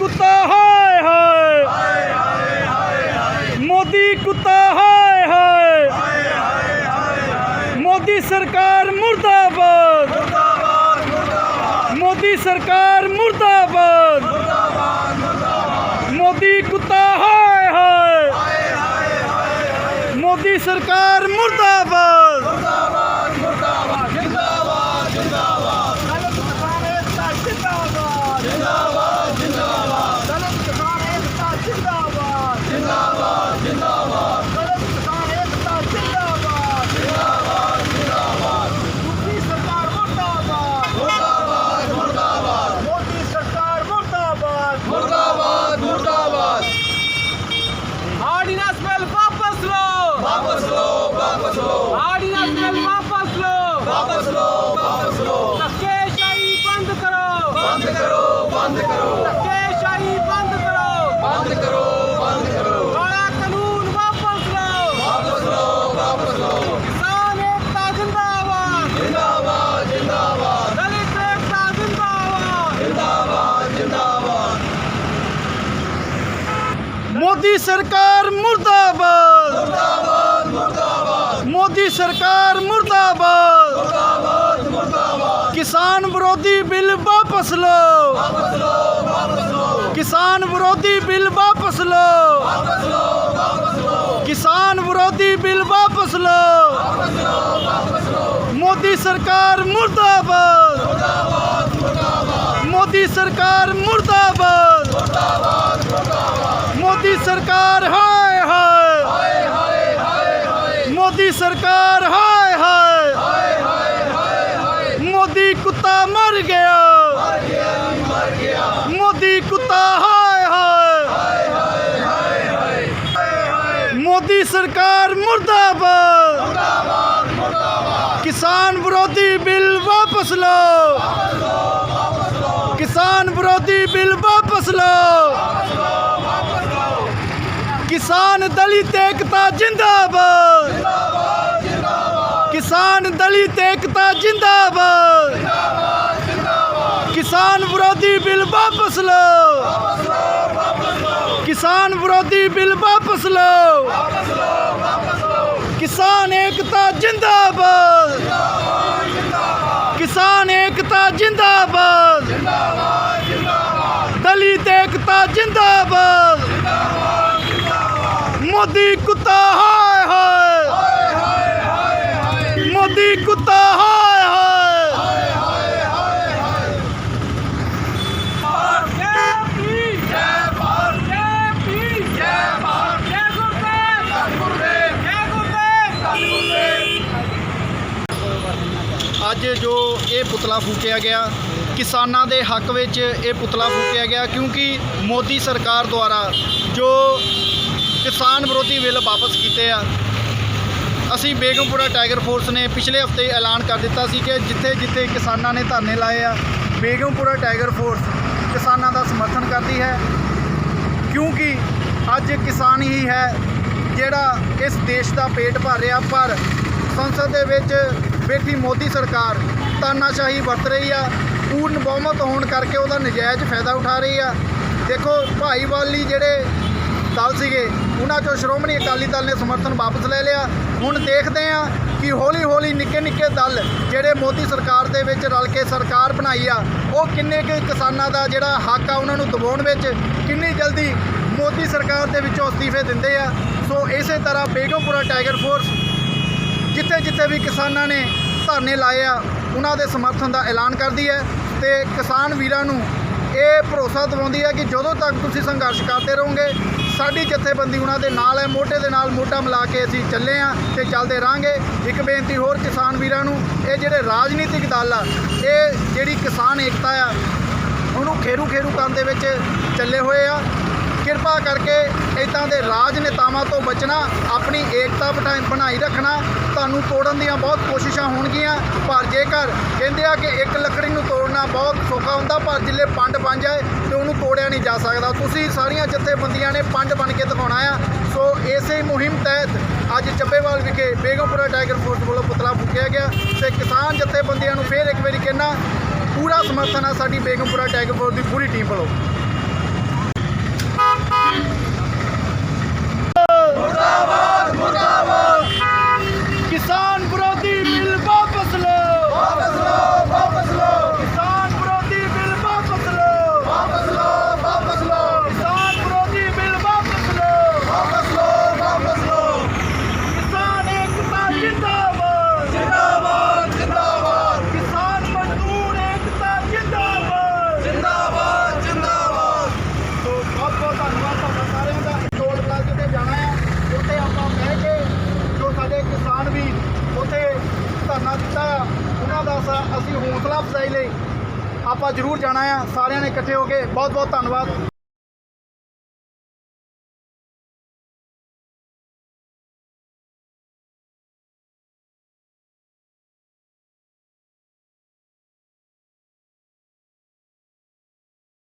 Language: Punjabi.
ਕੁੱਤਾ, ਹਾਏ ਹਾਏ। ਮੋਦੀ ਕੁੱਤਾ, ਹਾਏ ਹਾਏ। ਮੋਦੀ ਸਰਕਾਰ ਮੁਰਦਾਬਾਦ। ਮੋਦੀ ਸਰਕਾਰ ਮੁਰਦਾਬਾਦ। ਮੋਦੀ ਕੁੱਤਾ, ਹਾਏ ਹਾਏ। ਮੋਦੀ ਸਰਕਾਰ ਮੁਰਦਾਬਾਦ। 된다. ਮੋਦੀ ਸਰਕਾਰ ਮੁਰਦਾਬਾਦ। ਮੁਰਦਾਬਾਦ ਮੁਰਦਾਬਾਦ ਮੋਦੀ ਸਰਕਾਰ ਮੁਰਦਾਬਾਦ। ਮੁਰਦਾਬਾਦ ਮੁਰਦਾਬਾਦ ਕਿਸਾਨ ਵਿਰੋਧੀ ਬਿੱਲ ਵਾਪਸ ਲਓ। ਵਾਪਸ ਲਓ ਵਾਪਸ ਲਓ ਕਿਸਾਨ ਵਿਰੋਧੀ ਬਿੱਲ ਵਾਪਸ ਲਓ। ਵਾਪਸ ਲਓ ਵਾਪਸ ਲਓ ਕਿਸਾਨ ਵਿਰੋਧੀ ਬਿੱਲ ਵਾਪਸ ਲਓ। ਵਾਪਸ ਲਓ ਵਾਪਸ ਲਓ ਮੋਦੀ ਸਰਕਾਰ ਮੁਰਦਾਬਾਦ। ਮੁਰਦਾਬਾਦ ਮੁਰਦਾਬਾਦ ਮੋਦੀ ਸਰਕਾਰ ਮੁਰਦਾਬਾਦ ਮੁਰਦਾਬਾਦ। مودی سرکار، ہائے ہائے۔ مودی سرکار، ہائے ہائے۔ مودی کتا مر گیا۔ مودی کتا، ہائے ہائے۔ مودی سرکار مردہ آباد کسان برودی بل واپس لو کسان ورودی بل واپس لو किसान दलित एकता जिंदाबाद किसान दलित एकता जिंदाबाद किसान विरोधी बिल वापस लो किसान विरोधी बिल वापस लो किसान एकता जिंदाबाद किसान एकता जिंदाबाद ਮੋਦੀ ਕੁੱਤਾ, ਹਾਏ ਹਾਏ। ਹਾਏ ਹਾਏ ਹਾਏ ਭਾਰਤ ਕੀ ਜੈ ਭਾਰਤ ਜੈ ਜੈ ਭਾਰਤ ਜੈ ਗੁਰਦੇਵ ਗੁਰਦੇਵ ਜੈ ਗੁਰਦੇਵ ਅੱਜ ਜੋ ਇਹ ਪੁਤਲਾ ਫੂਕਿਆ ਗਿਆ, ਕਿਸਾਨਾਂ ਦੇ ਹੱਕ ਵਿੱਚ ਇਹ ਪੁਤਲਾ ਫੂਕਿਆ ਗਿਆ, ਕਿਉਂਕਿ ਮੋਦੀ ਸਰਕਾਰ ਦੁਆਰਾ ਜੋ ਕਿਸਾਨ ਵਿਰੋਧੀ ਬਿੱਲ ਵਾਪਸ ਕੀਤੇ ਆ ਅਸੀਂ ਬੇਗਮਪੁਰਾ ਟਾਈਗਰ ਫੋਰਸ ਨੇ ਪਿਛਲੇ ਹਫ਼ਤੇ ਐਲਾਨ ਕਰ ਦਿੱਤਾ ਸੀ ਕਿ ਜਿੱਥੇ ਜਿੱਥੇ ਕਿਸਾਨਾਂ ਨੇ ਧਰਨੇ ਲਾਏ ਆ, ਬੇਗਮਪੁਰਾ ਟਾਈਗਰ ਫੋਰਸ ਕਿਸਾਨਾਂ ਦਾ ਸਮਰਥਨ ਕਰਦੀ ਹੈ। ਕਿਉਂਕਿ ਅੱਜ ਕਿਸਾਨ ਹੀ ਹੈ ਜਿਹੜਾ ਇਸ ਦੇਸ਼ ਦਾ ਪੇਟ ਭਰ ਰਿਹਾ, ਪਰ ਸੰਸਦ ਦੇ ਵਿੱਚ ਬੈਠੀ ਮੋਦੀ ਸਰਕਾਰ ਤਾਨਾਸ਼ਾਹੀ ਵਰਤ ਰਹੀ ਆ, ਪੂਰਨ ਬਹੁਮਤ ਹੋਣ ਕਰਕੇ ਉਹਦਾ ਨਜਾਇਜ਼ ਫਾਇਦਾ ਉਠਾ ਰਹੀ ਆ। ਦੇਖੋ ਭਾਈਵਾਲੀ ਜਿਹੜੇ ਦਲ ਸੀਗੇ, ਉਹਨਾਂ ਚੋਂ ਸ਼੍ਰੋਮਣੀ ਅਕਾਲੀ ਦਲ ਨੇ ਸਮਰਥਨ ਵਾਪਸ ਲੈ ਲਿਆ। ਹੁਣ ਦੇਖਦੇ ਆ ਕਿ ਹੌਲੀ ਹੌਲੀ ਨਿੱਕੇ ਨਿੱਕੇ ਦਲ ਜਿਹੜੇ ਮੋਦੀ ਸਰਕਾਰ ਦੇ ਵਿੱਚ ਰਲ ਕੇ ਸਰਕਾਰ ਬਣਾਈ ਆ, ਉਹ ਕਿੰਨੇ ਕੁ ਕਿਸਾਨਾਂ ਦਾ ਜਿਹੜਾ ਹੱਕ ਆ ਉਹਨਾਂ ਨੂੰ ਦਬਾਉਣ ਵਿੱਚ ਕਿੰਨੀ ਜਲਦੀ ਮੋਦੀ ਸਰਕਾਰ ਦੇ ਵਿੱਚੋਂ ਅਸਤੀਫੇ ਦਿੰਦੇ ਆ। ਸੋ ਇਸੇ ਤਰ੍ਹਾਂ ਬੇਗਮਪੁਰਾ ਟਾਈਗਰ ਫੋਰਸ ਜਿੱਥੇ ਜਿੱਥੇ ਵੀ ਕਿਸਾਨਾਂ ਨੇ ਧਰਨੇ ਲਾਏ ਆ, ਉਹਨਾਂ ਦੇ ਸਮਰਥਨ ਦਾ ਐਲਾਨ ਕਰਦੀ ਹੈ ਤੇ ਕਿਸਾਨ ਵੀਰਾਂ ਨੂੰ ਇਹ ਭਰੋਸਾ ਦਿਵਾਉਂਦੀ ਹੈ ਕਿ ਜਦੋਂ ਤੱਕ ਤੁਸੀਂ ਸੰਘਰਸ਼ ਕਰਦੇ ਰਹੋਗੇ ਸਾਡੀ ਜਥੇਬੰਦੀ ਉਹਨਾਂ ਦੇ ਨਾਲ ਹੈ, ਮੋਢੇ ਦੇ ਨਾਲ ਮੋਢਾ ਮਿਲਾ ਕੇ ਅਸੀਂ ਚੱਲੇ ਆ ਤੇ ਚੱਲਦੇ ਰਾਂਗੇ ਇੱਕ ਬੇਨਤੀ ਹੋਰ ਕਿਸਾਨ ਵੀਰਾਂ ਨੂੰ, ਇਹ ਜਿਹੜੇ ਰਾਜਨੀਤਿਕ ਦਲ ਆ, ਇਹ ਜਿਹੜੀ ਕਿਸਾਨ ਏਕਤਾ ਆ, ਉਹਨੂੰ ਖੇਰੂ ਖੇਰੂ ਕਰਨ ਦੇ ਵਿੱਚ ਚੱਲੇ ਹੋਏ ਆ। ਕਿਰਪਾ ਕਰਕੇ ਇਦਾਂ ਦੇ ਰਾਜਨੇਤਾਵਾਂ ਤੋਂ ਬਚਣਾ, ਆਪਣੀ ਏਕਤਾ ਬਟਾ- ਬਣਾਈ ਰੱਖਣਾ, ਤੁਹਾਨੂੰ ਤੋੜਨ ਦੀਆਂ ਬਹੁਤ ਕੋਸ਼ਿਸ਼ਾਂ ਹੋਣਗੀਆਂ। ਪਰ ਜੇਕਰ ਕਹਿੰਦੇ ਆ ਕਿ ਇੱਕ ਲੱਕੜੀ ਨੂੰ ਤੋੜਨਾ ਬਹੁਤ ਸੌਖਾ ਹੁੰਦਾ, ਪਰ ਜਿੱਲੇ ਪੰਡ ਬਣ ਜਾਏ ਤੇ ਉਹਨੂੰ ਤੋੜਿਆ ਨਹੀਂ ਜਾ ਸਕਦਾ। ਤੁਸੀਂ ਸਾਰੀਆਂ ਜਥੇਬੰਦੀਆਂ ਨੇ ਪੰਡ ਬਣ ਕੇ ਦਿਖਾਉਣਾ ਆ। ਸੋ ਇਸੇ ਮੁਹਿੰਮ ਤਹਿਤ ਅੱਜ ਚੱਬੇਵਾਲ ਵਿਖੇ ਬੇਗਮਪੁਰਾ ਟਾਈਗਰ ਫੋਰਸ ਵੱਲੋਂ ਪੁਤਲਾ ਫੂਕਿਆ ਗਿਆ ਤੇ ਕਿਸਾਨ ਜਥੇਬੰਦੀਆਂ ਨੂੰ ਫੇਰ ਇੱਕ ਵਾਰੀ ਕਹਿਣਾ, ਪੂਰਾ ਸਮਰਥਨ ਆ ਸਾਡੀ ਬੇਗਮਪੁਰਾ ਟਾਈਗਰ ਫੋਰਸ ਦੀ ਪੂਰੀ ਟੀਮ ਵੱਲੋਂ। ਖਿਲਾਫ ਵਜ਼ਾਈ ਲਈ ਆਪਾਂ ਜ਼ਰੂਰ ਜਾਣਾ ਆ। ਸਾਰਿਆਂ ਨੇ ਇਕੱਠੇ ਹੋ ਕੇ ਬਹੁਤ ਬਹੁਤ ਧੰਨਵਾਦ।